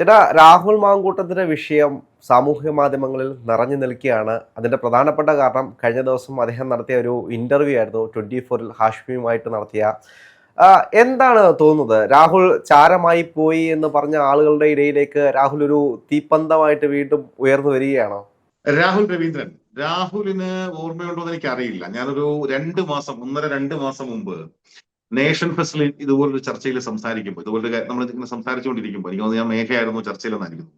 ചേട്ടാ രാഹുൽ മാങ്കൂട്ടത്തിന്റെ വിഷയം സാമൂഹ്യ മാധ്യമങ്ങളിൽ നിറഞ്ഞു നിൽക്കുകയാണ്. അതിന്റെ പ്രധാനപ്പെട്ട കാരണം കഴിഞ്ഞ ദിവസം അദ്ദേഹം നടത്തിയ ഒരു ഇന്റർവ്യൂ ആയിരുന്നു. ട്വന്റി ഫോറിൽ ഹാഷ്മിയുമായിട്ട് നടത്തിയ. എന്താണ് തോന്നുന്നത്? രാഹുൽ ചാരമായി പോയി എന്ന് പറഞ്ഞ ആളുകളുടെ ഇടയിലേക്ക് രാഹുൽ ഒരു തീപ്പന്തമായിട്ട് വീണ്ടും ഉയർന്നു വരികയാണോ? രാഹുൽ രവീന്ദ്രൻ രാഹുലിന് ഓർമ്മയുണ്ടോ എന്ന് എനിക്ക് അറിയില്ല ഞാനൊരു രണ്ട് മാസം ഒന്നര രണ്ട് മാസം മുമ്പ് നേഷൻ ഫെസ്റ്റിൽ ഇതുപോലൊരു ചർച്ചയിൽ സംസാരിക്കുമ്പോൾ ഇതുപോലൊരു നമ്മൾ ഇങ്ങനെ സംസാരിച്ചുകൊണ്ടിരിക്കുമ്പോൾ എനിക്ക് തോന്നുന്നു ഞാൻ മേഘയായിരുന്നു ചർച്ചയിലെന്നായിരിക്കുന്നു.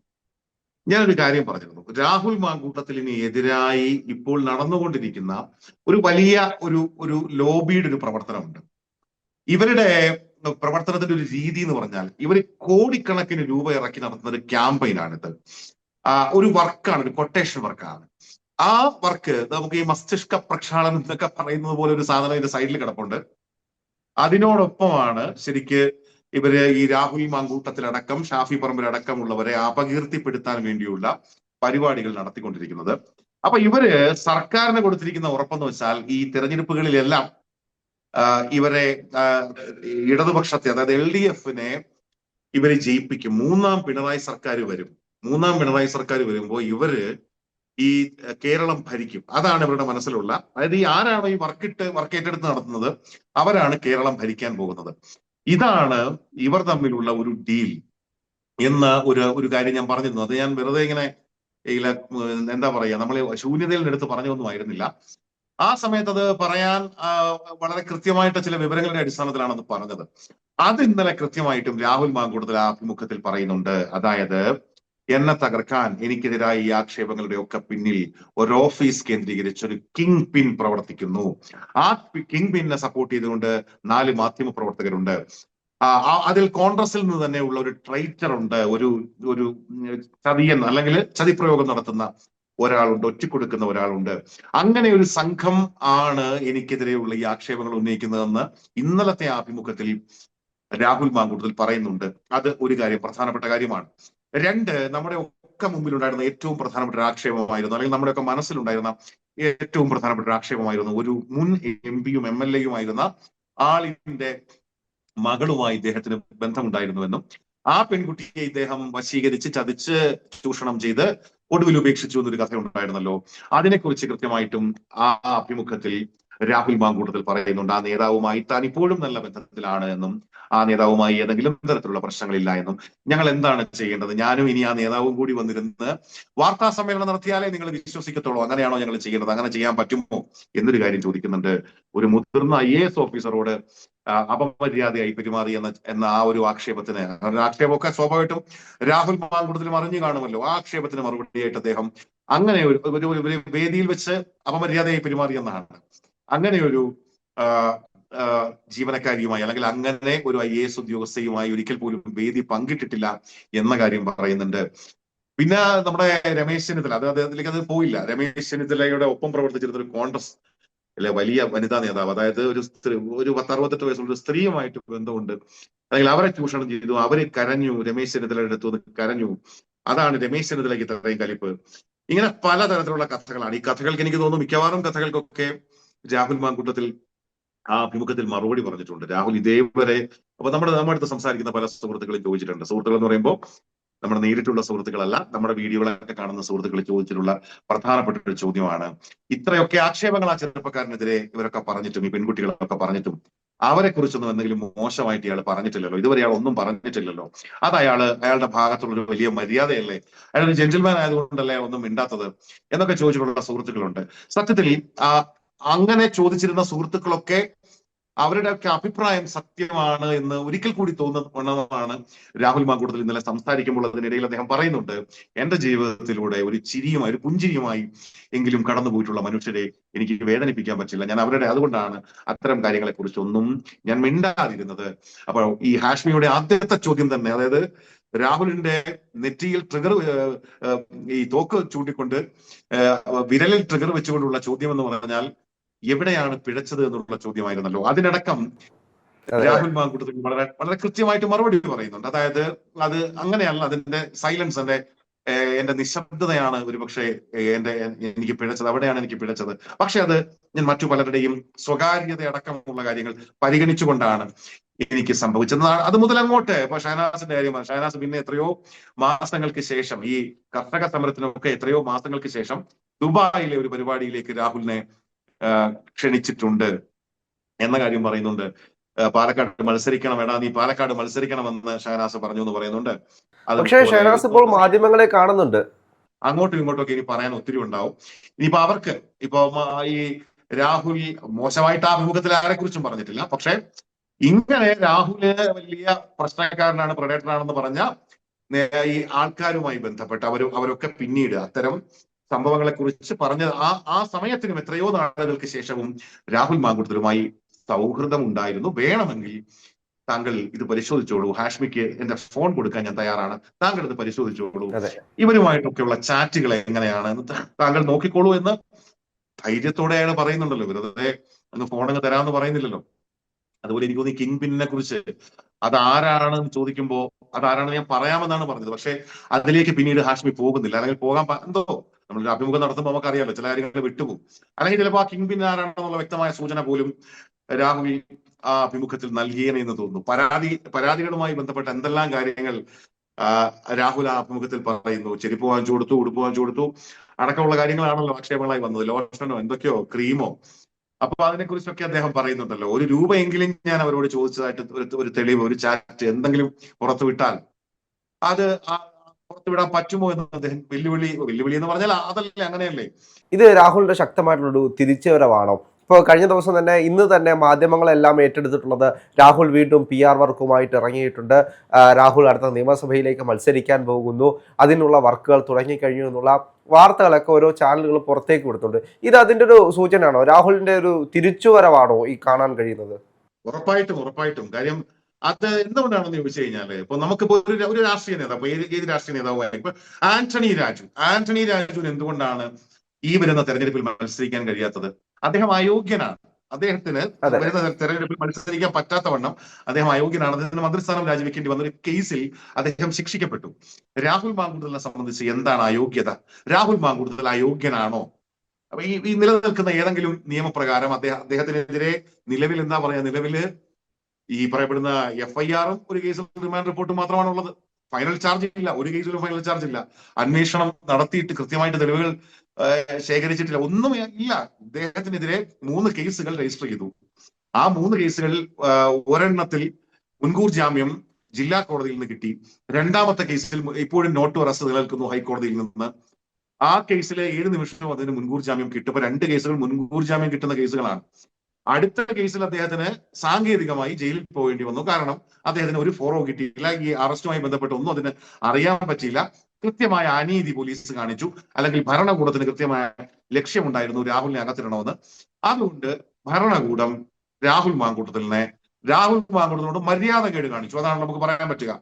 ഞാനൊരു കാര്യം പറഞ്ഞിരുന്നു. രാഹുൽ മാങ്കൂട്ടത്തിലിന് എതിരായി ഇപ്പോൾ നടന്നുകൊണ്ടിരിക്കുന്ന ഒരു വലിയ ഒരു ഒരു ലോബിയുടെ ഒരു പ്രവർത്തനമുണ്ട്. ഇവരുടെ പ്രവർത്തനത്തിന്റെ ഒരു രീതി എന്ന് പറഞ്ഞാൽ ഇവർ കോടിക്കണക്കിന് രൂപ ഇറക്കി നടത്തുന്ന ഒരു ക്യാമ്പയിനാണിത്. ഒരു വർക്കാണ് ഒരു കൊട്ടേഷൻ വർക്കാണ്. ആ വർക്ക് നമുക്ക് ഈ മസ്തിഷ്ക പ്രക്ഷാളനം എന്നൊക്കെ പറയുന്നത് പോലെ ഒരു സാധനം ഇതിന്റെ സൈഡിൽ കിടപ്പുണ്ട്. അതിനോടൊപ്പമാണ് ശരിക്ക് ഇവർ ഈ രാഹുൽ മാങ്കൂട്ടത്തിലടക്കം ഷാഫി പറമ്പിലടക്കമുള്ളവരെ അപകീർത്തിപ്പെടുത്താൻ വേണ്ടിയുള്ള പരിപാടികൾ നടത്തിക്കൊണ്ടിരിക്കുന്നത്. അപ്പൊ ഇവർ സർക്കാരിന് കൊടുത്തിരിക്കുന്ന ഉറപ്പെന്ന് വെച്ചാൽ ഈ തെരഞ്ഞെടുപ്പുകളിലെല്ലാം ഇവരെ ഇടതുപക്ഷത്തെ അതായത് എൽ ഡി എഫിനെ ഇവരെ ജയിപ്പിക്കും. മൂന്നാം പിണറായി സർക്കാർ വരും. മൂന്നാം പിണറായി സർക്കാർ വരുമ്പോൾ ഇവർ ഈ കേരളം ഭരിക്കും. അതാണ് ഇവരുടെ മനസ്സിലുള്ള അതായത് ഈ ആരാണ് ഈ വർക്കിട്ട് വർക്ക് ഏറ്റെടുത്ത് നടത്തുന്നത്? അവരാണ് കേരളം ഭരിക്കാൻ പോകുന്നത്. ഇതാണ് ഇവർ തമ്മിലുള്ള ഒരു ഡീൽ എന്ന ഒരു ഒരു കാര്യം ഞാൻ പറഞ്ഞിരുന്നു. അത് ഞാൻ വെറുതെ ഇങ്ങനെ എന്താ പറയാ നമ്മൾ ശൂന്യതയിൽ എടുത്ത് പറഞ്ഞൊന്നും ആയിരുന്നില്ല. ആ സമയത്ത് അത് പറയാൻ വളരെ കൃത്യമായിട്ട് ചില വിവരങ്ങളുടെ അടിസ്ഥാനത്തിലാണ് അത് പറഞ്ഞത്. അത് ഇന്നലെ കൃത്യമായിട്ടും രാഹുൽ മാങ്കൂട്ടത്തിൽ ആ പറയുന്നുണ്ട്. അതായത് എന്നെ തകർക്കാൻ എനിക്കെതിരായ ഈ ആക്ഷേപങ്ങളുടെ ഒക്കെ പിന്നിൽ ഒരു ഓഫീസ് കേന്ദ്രീകരിച്ച് ഒരു കിങ് പിൻ പ്രവർത്തിക്കുന്നു. ആ കിങ് പിന്നെ സപ്പോർട്ട് ചെയ്തുകൊണ്ട് നാല് മാധ്യമ പ്രവർത്തകരുണ്ട്. അതിൽ കോൺഗ്രസിൽ നിന്ന് തന്നെ ഉള്ള ഒരു ട്രൈറ്റർ ഉണ്ട്. ഒരു ഒരു ചതിയൻ അല്ലെങ്കിൽ ചതിപ്രയോഗം നടത്തുന്ന ഒരാളുണ്ട് ഒറ്റിക്കൊടുക്കുന്ന ഒരാളുണ്ട്. അങ്ങനെ ഒരു സംഘം ആണ് എനിക്കെതിരെയുള്ള ഈ ആക്ഷേപങ്ങൾ ഉന്നയിക്കുന്നതെന്ന് ഇന്നലത്തെ അഭിമുഖത്തിൽ രാഹുൽ മാങ്കൂട്ടത്തിൽ പറയുന്നുണ്ട്. അത് ഒരു കാര്യം പ്രധാനപ്പെട്ട കാര്യമാണ്. രണ്ട് നമ്മുടെ ഒക്കെ മുമ്പിലുണ്ടായിരുന്ന ഏറ്റവും പ്രധാനപ്പെട്ട ഒരു ആക്ഷേപമായിരുന്നു അല്ലെങ്കിൽ നമ്മുടെയൊക്കെ മനസ്സിലുണ്ടായിരുന്ന ഏറ്റവും പ്രധാനപ്പെട്ട ഒരു ആക്ഷേപമായിരുന്നു ഒരു മുൻ എം പിയും എം എൽ എയുമായിരുന്ന ആളിന്റെ മകളുമായി ഇദ്ദേഹത്തിന് ബന്ധമുണ്ടായിരുന്നുവെന്നും ആ പെൺകുട്ടിയെ ഇദ്ദേഹം വശീകരിച്ച് ചതിച്ച് ചൂഷണം ചെയ്ത് ഒടുവിൽ ഉപേക്ഷിച്ചു എന്നൊരു കഥ ഉണ്ടായിരുന്നല്ലോ അതിനെക്കുറിച്ച് കൃത്യമായിട്ടും ആ അഭിമുഖത്തിൽ രാഹുൽ മാങ്കൂട്ടത്തിൽ പറയുന്നുണ്ട് ആ നേതാവുമായി താൻ ഇപ്പോഴും നല്ല ബന്ധത്തിലാണ് എന്നും ആ നേതാവുമായി ഏതെങ്കിലും തരത്തിലുള്ള പ്രശ്നങ്ങളില്ല എന്നും. ഞങ്ങൾ എന്താണ് ചെയ്യേണ്ടത്? ഞാനും ഇനി ആ നേതാവും കൂടി വന്നിരുന്ന് വാർത്താ സമ്മേളനം നടത്തിയാലേ നിങ്ങൾ വിശ്വസിക്കത്തുള്ളൂ. അങ്ങനെയാണോ ഞങ്ങൾ ചെയ്യേണ്ടത്? അങ്ങനെ ചെയ്യാൻ പറ്റുമോ? എന്നൊരു കാര്യം ചോദിക്കുന്നുണ്ട്. ഒരു മുതിർന്ന ഐ എ എസ് ഓഫീസറോട് അപമര്യാദയായി പെരുമാറി എന്ന എന്ന ആ ഒരു ആക്ഷേപത്തിന് ആക്ഷേപമൊക്കെ സ്വാഭാവികമായിട്ടും രാഹുൽ മാങ്കൂട്ടത്തിൽ അറിഞ്ഞു കാണുമല്ലോ. ആ ആക്ഷേപത്തിന് മറുപടിയായിട്ട് അദ്ദേഹം അങ്ങനെ ഒരു ഒരു വേദിയിൽ വെച്ച് അപമര്യാദയായി പെരുമാറി എന്നാണ്. അങ്ങനെ ഒരു ജീവനക്കാരിയുമായി അല്ലെങ്കിൽ അങ്ങനെ ഒരു ഐ എ എസ് ഉദ്യോഗസ്ഥയുമായി ഒരിക്കൽ പോലും വേദി പങ്കിട്ടിട്ടില്ല എന്ന കാര്യം പറയുന്നുണ്ട്. പിന്നെ നമ്മുടെ രമേശ് ചെന്നിത്തല അത് അദ്ദേഹത്തിലേക്ക് അത് പോയില്ല. രമേശ് ചെന്നിത്തലയുടെ ഒപ്പം പ്രവർത്തിച്ചിരുന്ന ഒരു കോൺഗ്രസ് അല്ലെ വലിയ വനിതാ നേതാവ് അതായത് ഒരു സ്ത്രീ ഒരു പത്ത് അറുപത്തെട്ട് വയസ്സുള്ള ഒരു സ്ത്രീയുമായിട്ട് ബന്ധമുണ്ട്. അല്ലെങ്കിൽ അവരെ ചൂഷണം ചെയ്തു അവർ കരഞ്ഞു രമേശ് ചെന്നിത്തലയുടെ അടുത്ത് നിന്ന് കരഞ്ഞു. അതാണ് രമേശ് ചെന്നിത്തലയ്ക്ക് ഇത്രയും കലിപ്പ്. ഇങ്ങനെ പലതരത്തിലുള്ള കഥകളാണ്. ഈ കഥകൾക്ക് എനിക്ക് തോന്നുന്നു മിക്കവാറും കഥകൾക്കൊക്കെ രാഹുൽ മാങ്കൂട്ടത്തിൽ ആ അഭിമുഖത്തിൽ മറുപടി പറഞ്ഞിട്ടുണ്ട്. രാഹുൽ ഇതേവരെ അപ്പൊ നമ്മുടെ നമ്മുടെ അടുത്ത് സംസാരിക്കുന്ന പല സുഹൃത്തുക്കളും ചോദിച്ചിട്ടുണ്ട്. സുഹൃത്തുക്കൾ എന്ന് പറയുമ്പോൾ നമ്മുടെ നേരിട്ടുള്ള സുഹൃത്തുക്കളല്ല നമ്മുടെ വീഡിയോകളൊക്കെ കാണുന്ന സുഹൃത്തുക്കൾ ചോദിച്ചിട്ടുള്ള പ്രധാനപ്പെട്ട ഒരു ചോദ്യമാണ്. ഇത്രയൊക്കെ ആക്ഷേപങ്ങൾ ആ ചെറുപ്പക്കാരനെതിരെ ഇവരൊക്കെ പറഞ്ഞിട്ടും ഈ പെൺകുട്ടികളൊക്കെ പറഞ്ഞിട്ടും അവരെ കുറിച്ചൊന്നും എന്തെങ്കിലും മോശമായിട്ട് ഇയാൾ പറഞ്ഞിട്ടില്ലല്ലോ. ഇതുവരെ അയാൾ ഒന്നും പറഞ്ഞിട്ടില്ലല്ലോ. അത് അയാൾ അയാളുടെ ഭാഗത്തുള്ള ഒരു വലിയ മര്യാദയല്ലേ? അയാൾ ഒരു ജെന്റിൽമാൻ ആയതുകൊണ്ടല്ലേ ഒന്നും മിണ്ടാത്തത്? എന്നൊക്കെ ചോദിച്ചിട്ടുള്ള സുഹൃത്തുക്കളുണ്ട്. സത്യത്തിൽ ആ അങ്ങനെ ചോദിച്ചിരുന്ന സുഹൃത്തുക്കളൊക്കെ അവരുടെ ഒക്കെ അഭിപ്രായം സത്യമാണ് എന്ന് ഒരിക്കൽ കൂടി തോന്നുന്നതാണ് രാഹുൽ മാങ്കൂട്ടത്തിൽ ഇന്നലെ സംസാരിക്കുമ്പോൾ അതിനിടയിൽ അദ്ദേഹം പറയുന്നുണ്ട് എന്റെ ജീവിതത്തിലൂടെ ഒരു ചിരിയുമായി ഒരു പുഞ്ചിരിയുമായി എങ്കിലും കടന്നുപോയിട്ടുള്ള മനുഷ്യരെ എനിക്ക് വേദനിപ്പിക്കാൻ പറ്റില്ല. ഞാൻ അവരുടെ അതുകൊണ്ടാണ് അത്തരം കാര്യങ്ങളെ കുറിച്ചൊന്നും ഞാൻ മിണ്ടാതിരുന്നത്. അപ്പോൾ ഈ ഹാഷ്മിയുടെ ആദ്യത്തെ ചോദ്യം തന്നെ അതായത് രാഹുലിന്റെ നെറ്റിയിൽ ട്രിഗർ ഈ തോക്ക് ചൂണ്ടിക്കൊണ്ട് വിരലിൽ ട്രിഗർ വെച്ചുകൊണ്ടുള്ള ചോദ്യം എന്ന് പറഞ്ഞാൽ എവിടെയാണ് പിഴച്ചത് എന്നുള്ള ചോദ്യമായിരുന്നല്ലോ. അതിനടക്കം അതെ. രാഹുൽ മാങ്കൂട്ടത്തിൽ വളരെ വളരെ കൃത്യമായിട്ട് മറുപടി പറയുന്നുണ്ട്. അതായത് അത് അങ്ങനെയല്ല അതിന്റെ സൈലൻസ് എന്റെ എന്റെ നിശബ്ദതയാണ് ഒരുപക്ഷെ എന്റെ എനിക്ക് പിഴച്ചത് അവിടെയാണ് എനിക്ക് പിഴച്ചത്. പക്ഷെ അത് ഞാൻ മറ്റു പലരുടെയും സ്വകാര്യത അടക്കമുള്ള കാര്യങ്ങൾ പരിഗണിച്ചുകൊണ്ടാണ് എനിക്ക് സംഭവിച്ചത്. അത് മുതൽ അങ്ങോട്ട്. ഇപ്പൊ ഷഹനാസിന്റെ കാര്യമാണ് ഷഹനാസ് പിന്നെ എത്രയോ മാസങ്ങൾക്ക് ശേഷം ഈ കർഷക സമരത്തിനൊക്കെ എത്രയോ മാസങ്ങൾക്ക് ശേഷം ദുബായിലെ ഒരു പരിപാടിയിലേക്ക് രാഹുലിനെ ക്ഷണിച്ചിട്ടുണ്ട്. എന്ന കാര്യം പറയുന്നുണ്ട്. പാലക്കാട് മത്സരിക്കണം എടാ നീ പാലക്കാട് മത്സരിക്കണമെന്ന് ഷഹനാസ് പറഞ്ഞു എന്ന് പറയുന്നുണ്ട്. പക്ഷേ ഷഹനാസ് ഇപ്പോൾ മാധ്യമങ്ങളെ കാണുന്നുണ്ട്. അങ്ങോട്ടും ഇങ്ങോട്ടും ഒക്കെ ഇനി പറയാൻ ഒത്തിരി ഉണ്ടാവും. ഇനിയിപ്പോ അവർക്ക് ഇപ്പൊ ഈ രാഹുൽ മോശമായിട്ട് അഭിമുഖത്തിൽ ആരെ കുറിച്ചും പറഞ്ഞിട്ടില്ല. പക്ഷെ ഇങ്ങനെ രാഹുൽ വലിയ പ്രശ്നക്കാരനാണ് പ്രൊഡക്ടറാണെന്ന് പറഞ്ഞ ഈ ആൾക്കാരുമായി ബന്ധപ്പെട്ട് അവർ അവരൊക്കെ പിന്നീട് അത്തരം സംഭവങ്ങളെ കുറിച്ച് പറഞ്ഞ ആ ആ സമയത്തിനും എത്രയോ നാളുകൾക്ക് ശേഷവും രാഹുൽ മാങ്കുട്ടത്തിലുമായി സൗഹൃദം ഉണ്ടായിരുന്നു വേണമെങ്കിൽ താങ്കൾ ഇത് പരിശോധിച്ചോളൂ. ഹാഷ്മിക്ക് എന്റെ ഫോൺ കൊടുക്കാൻ ഞാൻ തയ്യാറാണ്. താങ്കൾ ഇത് പരിശോധിച്ചോളൂ. ഇവരുമായിട്ടൊക്കെയുള്ള ചാറ്റുകൾ എങ്ങനെയാണ്? താങ്കൾ നോക്കിക്കോളൂ എന്ന് ധൈര്യത്തോടെ അയാൾ പറയുന്നുണ്ടല്ലോ. വെറുതെ അങ്ങ് ഫോൺ അങ്ങ് തരാമെന്ന് പറയുന്നില്ലല്ലോ. അതുപോലെ എനിക്ക് തോന്നി കിങ് പിന്നിനെ കുറിച്ച് അതാരാണെന്ന് ചോദിക്കുമ്പോ അതാരാണെന്ന് ഞാൻ പറയാമെന്നാണ് പറഞ്ഞത്. പക്ഷെ അതിലേക്ക് പിന്നീട് ഹാഷ്മി പോകുന്നില്ല. അല്ലെങ്കിൽ പോകാൻ എന്തോ നമ്മളൊരു അഭിമുഖം നടത്തുമ്പോൾ നമുക്കറിയാമല്ലോ ചില കാര്യങ്ങൾ വിട്ടുപോകും. അല്ലെങ്കിൽ ചിലപ്പോൾ ആ കിങ് പിൻ ആരാണെന്നുള്ള വ്യക്തമായ സൂചന പോലും രാഹുൽ ആ അഭിമുഖത്തിൽ നൽകിയേനെ എന്ന് തോന്നുന്നു. പരാതി പരാതികളുമായി ബന്ധപ്പെട്ട എന്തെല്ലാം കാര്യങ്ങൾ രാഹുൽ ആ അഭിമുഖത്തിൽ പറയുന്നു? ചെരുപ്പ് വാങ്ങിച്ചു കൊടുത്തു ഉടുപ്പ് വാങ്ങിച്ചു കൊടുത്തു അടക്കമുള്ള കാര്യങ്ങളാണല്ലോ ആക്ഷേപങ്ങളായി വന്നത്. ലോഷനോ എന്തൊക്കെയോ ക്രീമോ. അപ്പൊ അതിനെക്കുറിച്ചൊക്കെ അദ്ദേഹം പറയുന്നുണ്ടല്ലോ. ഒരു രൂപയെങ്കിലും ഞാൻ അവരോട് ചോദിച്ചതായിട്ട് ഒരു- ഒരു തെളിവ് ഒരു ചാറ്റ് എന്തെങ്കിലും പുറത്തു വിട്ടാൽ അത് ആ- പുറത്തുവിടാൻ പറ്റുമോ എന്ന് അദ്ദേഹം വെല്ലുവിളി വെല്ലുവിളി എന്ന് പറഞ്ഞാൽ അതല്ലേ അങ്ങനെയല്ലേ? ഇത് രാഹുലിന്റെ ശക്തമായിട്ടുള്ളൊരു തിരിച്ചുവരവാണോ? ഇപ്പോൾ കഴിഞ്ഞ ദിവസം തന്നെ ഇന്ന് തന്നെ മാധ്യമങ്ങളെല്ലാം ഏറ്റെടുത്തിട്ടുള്ളത് രാഹുൽ വീണ്ടും പി ആർ വർക്കുമായിട്ട് ഇറങ്ങിയിട്ടുണ്ട്. രാഹുൽ അടുത്ത നിയമസഭയിലേക്ക് മത്സരിക്കാൻ പോകുന്നു. അതിനുള്ള വർക്കുകൾ തുടങ്ങിക്കഴിഞ്ഞു എന്നുള്ള വാർത്തകളൊക്കെ ഓരോ ചാനലുകൾ പുറത്തേക്ക് കൊടുത്തിട്ടുണ്ട്. ഇത് അതിന്റെ ഒരു സൂചനയാണോ? രാഹുലിന്റെ ഒരു തിരിച്ചുവരവാണോ ഈ കാണാൻ കഴിയുന്നത്? ഉറപ്പായിട്ടും ഉറപ്പായിട്ടും. കാര്യം അത് എന്തുകൊണ്ടാണെന്ന് ചോദിച്ചു കഴിഞ്ഞാൽ ഇപ്പൊ നമുക്കിപ്പോ ഒരു ഒരു രാഷ്ട്രീയ നേതാവ് ഏത് ഏത് രാഷ്ട്രീയ നേതാവുമായി ഇപ്പൊ ആന്റണി രാജു ആന്റണി രാജുവിന് എന്തുകൊണ്ടാണ് ഈ വരുന്ന തെരഞ്ഞെടുപ്പിൽ മത്സരിക്കാൻ കഴിയാത്തത്? അദ്ദേഹം അയോഗ്യനാണ്. അദ്ദേഹത്തിന്. വരുന്ന തെരഞ്ഞെടുപ്പിൽ മത്സരിക്കാൻ പറ്റാത്തവണ്ണം അദ്ദേഹം അയോഗ്യനാണ്. അദ്ദേഹത്തിന് മന്ത്രിസ്ഥാനം രാജിവെക്കേണ്ടി വന്ന ഒരു കേസിൽ അദ്ദേഹം ശിക്ഷിക്കപ്പെട്ടു. രാഹുൽ മാങ്കൂടുതലിനെ സംബന്ധിച്ച് എന്താണ് അയോഗ്യത? രാഹുൽ മാങ്കൂടുതൽ അയോഗ്യനാണോ? അപ്പൊ ഈ ഈ നിലനിൽക്കുന്ന ഏതെങ്കിലും നിയമപ്രകാരം അദ്ദേഹം അദ്ദേഹത്തിനെതിരെ നിലവിൽ എന്താ പറയാ നിലവിൽ ഈ പറയപ്പെടുന്ന എഫ് ഐ ആർ ഒരു കേസിൽ റിമാൻഡ് റിപ്പോർട്ട് മാത്രമാണ് ഉള്ളത് ഫൈനൽ ചാർജ് ഇല്ല. ഒരു കേസിലും ഫൈനൽ ചാർജ് ഇല്ല. അന്വേഷണം നടത്തിയിട്ട് കൃത്യമായിട്ട് തെളിവുകൾ ശേഖരിച്ചിട്ടില്ല. ഒന്നും ഇല്ല. ഇദ്ദേഹത്തിനെതിരെ മൂന്ന് കേസുകൾ രജിസ്റ്റർ ചെയ്തു. ആ മൂന്ന് കേസുകളിൽ ഒരെണ്ണത്തിൽ മുൻകൂർ ജാമ്യം ജില്ലാ കോടതിയിൽ നിന്ന് കിട്ടി. രണ്ടാമത്തെ കേസിൽ ഇപ്പോഴും നോട്ട് അറസ്റ്റ് നിലനിൽക്കുന്നു ഹൈക്കോടതിയിൽ നിന്ന്. ആ കേസിലെ ഏഴ് നിമിഷം അതിന് മുൻകൂർ ജാമ്യം കിട്ടും. രണ്ട് കേസുകൾ മുൻകൂർ ജാമ്യം കിട്ടുന്ന കേസുകളാണ്. അടുത്ത കേസിൽ അദ്ദേഹത്തിന് സാങ്കേതികമായി ജയിലിൽ പോകേണ്ടി വന്നു. കാരണം അദ്ദേഹത്തിന് ഒരു ഫോറോ കിട്ടിയില്ല. ഈ അറസ്റ്റുമായി ബന്ധപ്പെട്ട് ഒന്നും അതിന് അറിയാൻ പറ്റിയില്ല. കൃത്യമായ അനീതി പോലീസ് കാണിച്ചു. അല്ലെങ്കിൽ ഭരണകൂടത്തിന് കൃത്യമായ ലക്ഷ്യമുണ്ടായിരുന്നു രാഹുലിനെ അകത്തിടണമെന്ന്. അതുകൊണ്ട് ഭരണകൂടം രാഹുൽ മാങ്കൂട്ടത്തിലിനെ രാഹുൽ മാങ്കൂട്ടത്തിനോട് മര്യാദ കേട് കാണിച്ചു. അതാണ് നമുക്ക് പറയാൻ പറ്റുക.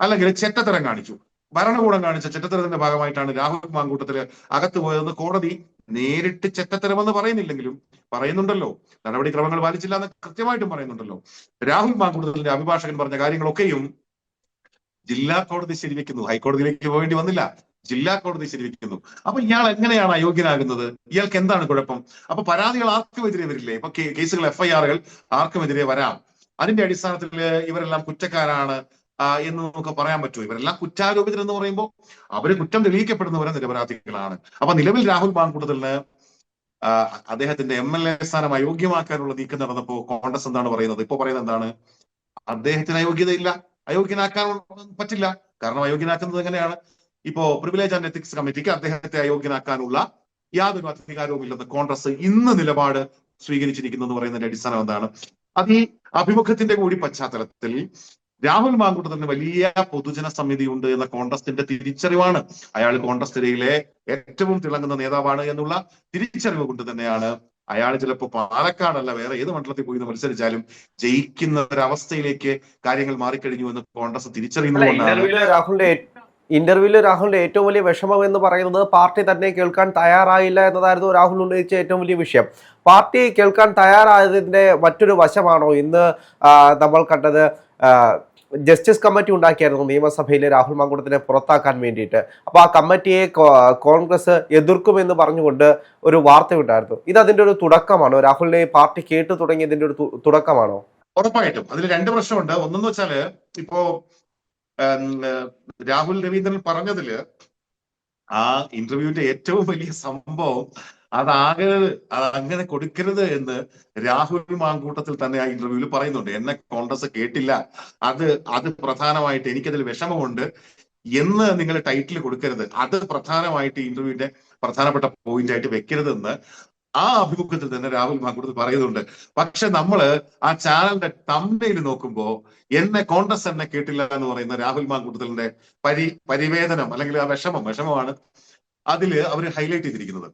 അല്ലെങ്കിൽ ചെറ്റത്തരം കാണിച്ചു. ഭരണകൂടം കാണിച്ച ചെറ്റത്തരത്തിന്റെ ഭാഗമായിട്ടാണ് രാഹുൽ മാങ്കൂട്ടത്തിൽ അകത്ത് പോയതെന്ന് കോടതി നേരിട്ട് ചെറ്റത്തരമെന്ന് പറയുന്നില്ലെങ്കിലും പറയുന്നുണ്ടല്ലോ. നടപടിക്രമങ്ങൾ പാലിച്ചില്ല എന്ന് കൃത്യമായിട്ടും പറയുന്നുണ്ടല്ലോ. രാഹുൽ മാങ്കുടത്തിന്റെ അഭിഭാഷകൻ പറഞ്ഞ കാര്യങ്ങളൊക്കെയും ജില്ലാ കോടതി ശരിവെക്കുന്നു. ഹൈക്കോടതിയിലേക്ക് പോകേണ്ടി വന്നില്ല. ജില്ലാ കോടതി ശരിവെക്കുന്നു. അപ്പൊ ഇയാൾ എങ്ങനെയാണ് അയോഗ്യനാകുന്നത്? ഇയാൾക്ക് എന്താണ് കുഴപ്പം? അപ്പൊ പരാതികൾ ആർക്കുമെതിരെ വരില്ലേ? ഇപ്പൊ കേസുകൾ എഫ്ഐആറുകൾ ആർക്കുമെതിരെ വരാം? അതിന്റെ അടിസ്ഥാനത്തിൽ ഇവരെല്ലാം കുറ്റക്കാരാണ്. എന്ന് നമുക്ക് പറയാൻ പറ്റുമോ ഇവരെല്ലാം കുറ്റാരോപിതർ എന്ന് പറയുമ്പോൾ അവർ കുറ്റം തെളിയിക്കപ്പെടുന്നവരെ നിരപരാധികളാണ്. അപ്പൊ നിലവിൽ രാഹുൽ മാങ്കൂട്ടത്തിന് അദ്ദേഹത്തിന്റെ എം എൽ എ സ്ഥാനം അയോഗ്യമാക്കാനുള്ള നീക്കം നടന്നപ്പോ കോൺഗ്രസ് എന്താണ് പറയുന്നത്? ഇപ്പൊ പറയുന്നത് എന്താണ്? അദ്ദേഹത്തിന് അയോഗ്യതയില്ല. അയോഗ്യനാക്കാൻ പറ്റില്ല. കാരണം അയോഗ്യനാക്കുന്നത് എങ്ങനെയാണ്? ഇപ്പോ പ്രിവിലേജ് ആൻഡ് എത്തിക്സ് കമ്മിറ്റിക്ക് അദ്ദേഹത്തെ അയോഗ്യനാക്കാനുള്ള യാതൊരു അധികാരവും ഇല്ലെന്ന് കോൺഗ്രസ് ഇന്ന് നിലപാട് സ്വീകരിച്ചിരിക്കുന്നു എന്ന് പറയുന്നതിന്റെ അടിസ്ഥാനം എന്താണ്? അത് ഈ അഭിമുഖത്തിന്റെ കൂടി പശ്ചാത്തലത്തിൽ രാഹുൽ മാങ്കൂട്ടത്തിന് വലിയ പൊതുജന സമിതി ഉണ്ട് എന്ന കോൺഗ്രസിന്റെ തിരിച്ചറിവാണ്. അയാൾ കോൺഗ്രസ് തിരയിലെ ഏറ്റവും തിളങ്ങുന്ന നേതാവാണ് എന്നുള്ള തിരിച്ചറിവ് കൊണ്ട് തന്നെയാണ് അയാൾ ചിലപ്പോൾ പാലക്കാടല്ല വേറെ ഏത് മണ്ഡലത്തിൽ പോയി മത്സരിച്ചാലും ജയിക്കുന്ന ഒരവസ്ഥയിലേക്ക് കാര്യങ്ങൾ മാറിക്കഴിഞ്ഞു എന്ന് കോൺഗ്രസ് തിരിച്ചറിയുന്നതുകൊണ്ടാണ് രാഹുലിന്റെ ഇന്റർവ്യൂൽ രാഹുലിന്റെ ഏറ്റവും വലിയ വിഷമം എന്ന് പറയുന്നത് പാർട്ടി തന്നെ കേൾക്കാൻ തയ്യാറായില്ല എന്നതായിരുന്നു രാഹുൽ ഉന്നയിച്ച ഏറ്റവും വലിയ വിഷയം. പാർട്ടി കേൾക്കാൻ തയ്യാറായതിന്റെ മറ്റൊരു വശമാണോ ഇന്ന് നമ്മൾ കണ്ടത്? ജസ്റ്റിസ് കമ്മിറ്റി ഉണ്ടാക്കിയായിരുന്നു നിയമസഭയിലെ രാഹുൽ മങ്കുടത്തിനെ പുറത്താക്കാൻ വേണ്ടിയിട്ട്. അപ്പോൾ ആ കമ്മിറ്റിയെ കോൺഗ്രസ് എതിർക്കുമെന്ന് പറഞ്ഞുകൊണ്ട് ഒരു വാർത്ത വാർത്തയുണ്ടായിരുന്നു ഇത് അതിന്റെ ഒരു തുടക്കമാണോ? രാഹുലിനെ പാർട്ടി കേട്ടു തുടങ്ങിയതിന്റെ ഒരു തുടക്കമാണോ? ഉറപ്പായിട്ടും. അതിൽ രണ്ട് പ്രശ്നമുണ്ട്. ഒന്നെന്ന് വെച്ചാൽ ഇപ്പോ രാഹുൽ രവീന്ദ്രൻ പറഞ്ഞതിൽ ആ ഇന്റർവ്യൂവിന്റെ ഏറ്റവും വലിയ സംഭവം അതാകെ അത് അങ്ങനെ കൊടുക്കരുത് എന്ന് രാഹുൽ മാങ്കൂട്ടത്തിൽ തന്നെ ആ ഇന്റർവ്യൂവിൽ പറയുന്നുണ്ട്. എന്നെ കോൺഗ്രസ് കേട്ടില്ല. അത് അത് പ്രധാനമായിട്ട് എനിക്കതിൽ വിഷമമുണ്ട് എന്ന് നിങ്ങൾ ടൈറ്റിൽ കൊടുക്കരുത്. അത് പ്രധാനമായിട്ട് ഇന്റർവ്യൂവിന്റെ പ്രധാനപ്പെട്ട പോയിന്റ് ആയിട്ട് വെക്കരുതെന്ന് ആ അഭിമുഖത്തിൽ തന്നെ രാഹുൽ മാങ്കൂട്ടത്തിൽ പറയുന്നുണ്ട്. പക്ഷെ നമ്മൾ ആ ചാനലിന്റെ തമ്മയിൽ നോക്കുമ്പോൾ എന്നെ കോൺഗ്രസ് എന്നെ കേട്ടില്ല എന്ന് പറയുന്ന രാഹുൽ മാങ്കൂട്ടത്തിന്റെ പരി പരിവേദനം അല്ലെങ്കിൽ ആ വിഷമം വിഷമമാണ് അതിൽ അവർ ഹൈലൈറ്റ് ചെയ്തിരിക്കുന്നത്.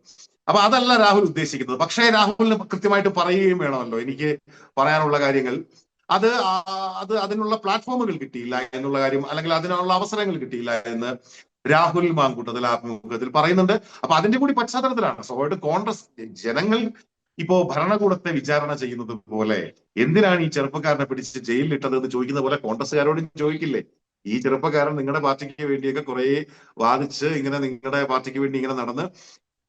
അപ്പൊ അതല്ല രാഹുൽ ഉദ്ദേശിക്കുന്നത്. പക്ഷേ രാഹുലിന് കൃത്യമായിട്ട് പറയുകയും വേണമല്ലോ. എനിക്ക് പറയാനുള്ള കാര്യങ്ങൾ. അത് അത് അതിനുള്ള പ്ലാറ്റ്ഫോമുകൾ കിട്ടിയില്ല എന്നുള്ള കാര്യം അല്ലെങ്കിൽ അതിനുള്ള അവസരങ്ങൾ കിട്ടിയില്ല എന്ന് രാഹുൽ മാങ്കൂട്ടത്തിൽ ആഭിമുഖ്യത്തിൽ പറയുന്നുണ്ട്. അപ്പൊ അതിന്റെ കൂടി പശ്ചാത്തലത്തിലാണ്. സ്വാഭാവികമായിട്ട് കോൺഗ്രസ് ജനങ്ങൾ ഇപ്പോ ഭരണകൂടത്തെ വിചാരണ ചെയ്യുന്നത് പോലെ എന്തിനാണ് ഈ ചെറുപ്പക്കാരനെ പിടിച്ച് ജയിലിലിട്ടത് എന്ന് ചോദിക്കുന്ന പോലെ കോൺഗ്രസ്സുകാരോടും ചോദിക്കില്ലേ? ഈ ചെറുപ്പക്കാരൻ നിങ്ങളുടെ പാർട്ടിക്ക് വേണ്ടിയൊക്കെ കുറെ വാദിച്ച് ഇങ്ങനെ നിങ്ങളുടെ പാർട്ടിക്ക് വേണ്ടി ഇങ്ങനെ നടന്ന്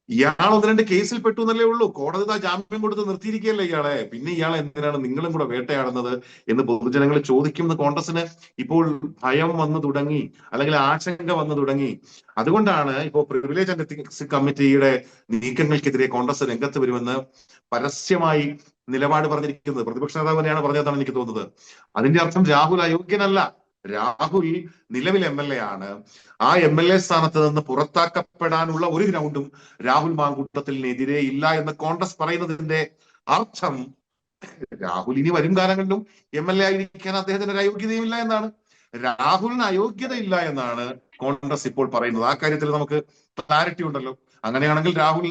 ഇയാൾ ഒന്ന് രണ്ട് കേസിൽ പെട്ടു എന്നല്ലേ ഉള്ളൂ. കോടതി താ ജാമ്യം കൊടുത്ത് നിർത്തിയിരിക്കുകയല്ലേ ഇയാളെ? പിന്നെ ഇയാൾ എന്തിനാണ് നിങ്ങളും കൂടെ വേട്ടയാടുന്നത് എന്ന് പൊതുജനങ്ങൾ ചോദിക്കുന്ന കോൺഗ്രസിന് ഇപ്പോൾ ഭയം വന്നു തുടങ്ങി അല്ലെങ്കിൽ ആശങ്ക വന്നു തുടങ്ങി. അതുകൊണ്ടാണ് ഇപ്പോൾ പ്രിവിലേജ് ആൻഡ് കമ്മിറ്റിയുടെ നീക്കങ്ങൾക്കെതിരെ കോൺഗ്രസ് രംഗത്ത് വരുമെന്ന് പരസ്യമായി നിലപാട് പറഞ്ഞിരിക്കുന്നത്. പ്രതിപക്ഷ നേതാവ് തന്നെയാണ് പറഞ്ഞതെന്നാണ് എനിക്ക് തോന്നുന്നത്. അതിന്റെ അർത്ഥം രാഹുൽ അയോഗ്യനല്ല. രാഹുൽ നിലവിൽ എം എൽ എ ആണ്. ആ എം എൽ എ സ്ഥാനത്ത് നിന്ന് പുറത്താക്കപ്പെടാനുള്ള ഒരു ഗ്രൗണ്ടും രാഹുൽ മാങ്കൂട്ടത്തിനെതിരെ ഇല്ല എന്ന് കോൺഗ്രസ് പറയുന്നതിന്റെ അർത്ഥം രാഹുൽ ഇനി വരും കാലങ്ങളിലും എം എൽ എ ആയിരിക്കാൻ അദ്ദേഹത്തിന് ഒരു അയോഗ്യതയുമില്ല എന്നാണ്. രാഹുലിന് അയോഗ്യതയില്ല എന്നാണ് കോൺഗ്രസ് ഇപ്പോൾ പറയുന്നത്. ആ കാര്യത്തിൽ നമുക്ക് ക്ലാരിറ്റി ഉണ്ടല്ലോ. അങ്ങനെയാണെങ്കിൽ രാഹുൽ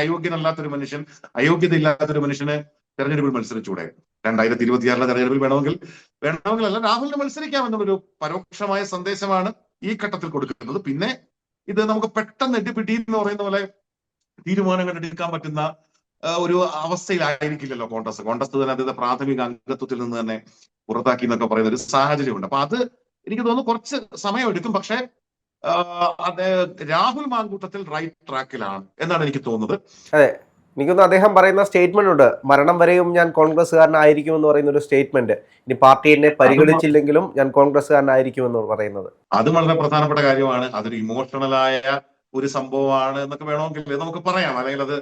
അയോഗ്യനല്ലാത്തൊരു മനുഷ്യൻ അയോഗ്യത ഇല്ലാത്തൊരു മനുഷ്യന് തെരഞ്ഞെടുപ്പിൽ മത്സരിച്ചൂടെ? രണ്ടായിരത്തി ഇരുപത്തിയാറിലെ തെരഞ്ഞെടുപ്പിൽ വേണമെങ്കിൽ വേണമെങ്കിൽ അല്ല രാഹുലിന് മത്സരിക്കാം എന്നുള്ളൊരു പരോക്ഷമായ സന്ദേശമാണ് ഈ ഘട്ടത്തിൽ കൊടുക്കുന്നത്. പിന്നെ ഇത് നമുക്ക് പെട്ടെന്ന് എട്ടിപ്പിട്ടി എന്ന് പറയുന്ന പോലെ തീരുമാനങ്ങൾ എടുക്കാൻ പറ്റുന്ന ഒരു അവസ്ഥയിലായിരിക്കില്ലല്ലോ കോൺഗ്രസ്. കോൺഗ്രസ് തന്നെ അതിന്റെ പ്രാഥമിക അംഗത്വത്തിൽ നിന്ന് തന്നെ പുറത്താക്കി എന്നൊക്കെ പറയുന്ന ഒരു സാഹചര്യമുണ്ട്. അപ്പൊ അത് എനിക്ക് തോന്നുന്നു കുറച്ച് സമയം എടുക്കും പക്ഷേ അത് രാഹുൽ മാങ്കൂട്ടത്തിൽ റൈറ്റ് ട്രാക്കിലാണ് എന്നാണ് എനിക്ക് തോന്നുന്നത്. എനിക്കൊന്ന് അദ്ദേഹം പറയുന്ന സ്റ്റേറ്റ്മെന്റ് ഉണ്ട്. മരണം വരെയും ഞാൻ കോൺഗ്രസ്സുകാരനായിരിക്കും എന്ന് പറയുന്ന ഒരു സ്റ്റേറ്റ്മെന്റ് ഇനി പാർട്ടി എന്നെ പരിഗണിച്ചില്ലെങ്കിലും ഞാൻ കോൺഗ്രസ്സുകാരനായിരിക്കും എന്ന് പറയുന്നത്. അത് വളരെ പ്രധാനപ്പെട്ട കാര്യമാണ്. അതൊരു ഇമോഷണലായ ഒരു സംഭവമാണ് എന്നൊക്കെ വേണമെങ്കിൽ നമുക്ക് പറയാം. അല്ലെങ്കിൽ അത്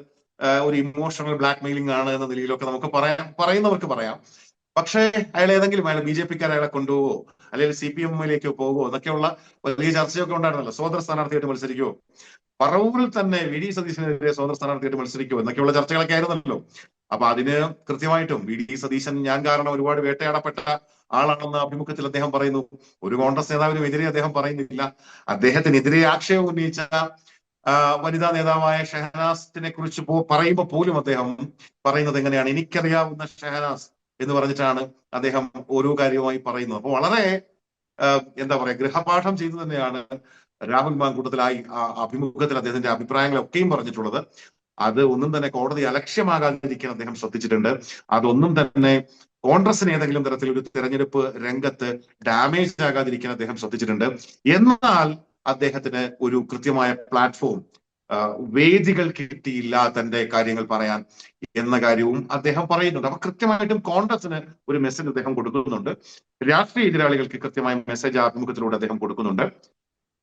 ഒരു ഇമോഷണൽ ബ്ലാക്ക് മെയിലിംഗ് ആണ് എന്ന നിലയിലൊക്കെ നമുക്ക് പറയാം. പറയുന്നവർക്ക് പറയാം. പക്ഷേ അയാൾ ഏതെങ്കിലും അയാൾ ബി ജെ പിക്കാർ അയാളെ കൊണ്ടുപോകോ അല്ലെങ്കിൽ സി പി എമ്മിലേക്ക് പോകുമോ എന്നൊക്കെയുള്ള വലിയ ചർച്ചയൊക്കെ ഉണ്ടായിരുന്നല്ലോ. സ്വതന്ത്ര സ്ഥാനാർത്ഥിയായിട്ട് മത്സരിക്കുമോ പറവൂരിൽ തന്നെ വി ഡി സതീശനെതിരെ സ്വതന്ത്ര സ്ഥാനാർത്ഥിയായിട്ട് മത്സരിക്കും എന്നൊക്കെയുള്ള ചർച്ചകളൊക്കെ ആയിരുന്നല്ലോ. അപ്പൊ അതിന് കൃത്യമായിട്ടും വി ഡി സതീശൻ ഞാൻ കാരണം ഒരുപാട് വേട്ടയാടപ്പെട്ട ആളാണെന്ന് അഭിമുഖത്തിൽ അദ്ദേഹം പറയുന്നു. ഒരു കോൺഗ്രസ് നേതാവിനും എതിരെ അദ്ദേഹം പറയുന്നില്ല. അദ്ദേഹത്തിനെതിരെ ആക്ഷേപം ഉന്നയിച്ച വനിതാ നേതാവായ ഷെഹനാസിനെ കുറിച്ച് പറയുമ്പോൾ പോലും അദ്ദേഹം പറയുന്നത് എങ്ങനെയാണ്? എനിക്കറിയാവുന്ന ഷെഹനാസ് എന്ന് പറഞ്ഞിട്ടാണ് അദ്ദേഹം ഓരോ കാര്യവുമായി പറയുന്നത്. അപ്പൊ വളരെ എന്താ പറയാ ഗൃഹപാഠം ചെയ്തു തന്നെയാണ് രാഹുൽ മാങ്കൂട്ടത്തിലായി അഭിമുഖത്തിൽ അദ്ദേഹത്തിന്റെ അഭിപ്രായങ്ങളൊക്കെയും പറഞ്ഞിട്ടുള്ളത്. അത് ഒന്നും തന്നെ കോടതി അലക്ഷ്യമാകാതിരിക്കാൻ അദ്ദേഹം ശ്രദ്ധിച്ചിട്ടുണ്ട്. അതൊന്നും തന്നെ കോൺഗ്രസിന് ഏതെങ്കിലും തരത്തിൽ ഒരു തെരഞ്ഞെടുപ്പ് രംഗത്ത് ഡാമേജ് ആകാതിരിക്കാൻ അദ്ദേഹം ശ്രദ്ധിച്ചിട്ടുണ്ട്. എന്നാൽ അദ്ദേഹത്തിന് ഒരു കൃത്യമായ പ്ലാറ്റ്ഫോം വേദികൾ കിട്ടിയില്ല തന്റെ കാര്യങ്ങൾ പറയാൻ എന്ന കാര്യവും അദ്ദേഹം പറയുന്നുണ്ട്. അപ്പൊ കൃത്യമായിട്ടും കോൺഗ്രസിന് ഒരു മെസ്സേജ് അദ്ദേഹം കൊടുക്കുന്നുണ്ട്. രാഷ്ട്രീയ എതിരാളികൾക്ക് കൃത്യമായ മെസ്സേജ് അഭിമുഖത്തിലൂടെ അദ്ദേഹം കൊടുക്കുന്നുണ്ട്.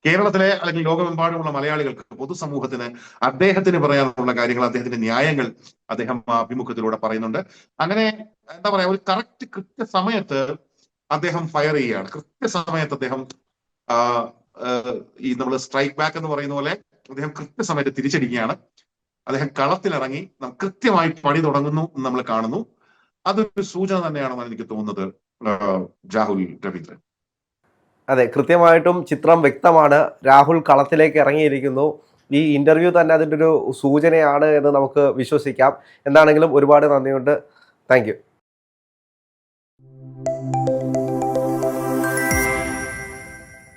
കേരളത്തിലെ അല്ലെങ്കിൽ ലോകമെമ്പാടുമുള്ള മലയാളികൾക്ക് പൊതുസമൂഹത്തിന് അദ്ദേഹത്തിന് പറയാനുള്ള കാര്യങ്ങൾ അദ്ദേഹത്തിന്റെ ന്യായങ്ങൾ അദ്ദേഹം അഭിമുഖത്തിലൂടെ പറയുന്നുണ്ട്. അങ്ങനെ എന്താ പറയാ ഒരു കറക്റ്റ് കൃത്യസമയത്ത് അദ്ദേഹം ഫയർ ചെയ്യുകയാണ്. കൃത്യസമയത്ത് അദ്ദേഹം ഈ നമ്മൾ സ്ട്രൈക്ക് ബാക്ക് എന്ന് പറയുന്ന പോലെ അദ്ദേഹം കൃത്യസമയത്ത് തിരിച്ചടിക്കുകയാണ്. അദ്ദേഹം കളത്തിലിറങ്ങി കൃത്യമായി പണി തുടങ്ങുന്നു എന്ന് നമ്മൾ കാണുന്നു. അതൊരു സൂചന തന്നെയാണെന്നാണ് എനിക്ക് തോന്നുന്നത് രാഹുൽ രവീന്ദ്രൻ. അതെ കൃത്യമായിട്ടും ചിത്രം വ്യക്തമാണ്. രാഹുൽ കളത്തിലേക്ക് ഇറങ്ങിയിരിക്കുന്നു. ഈ ഇന്റർവ്യൂ തന്നെ അതിന്റെ ഒരു സൂചനയാണ് എന്ന് നമുക്ക് വിശ്വസിക്കാം. എന്താണെങ്കിലും ഒരുപാട് നന്ദിയുണ്ട്. താങ്ക്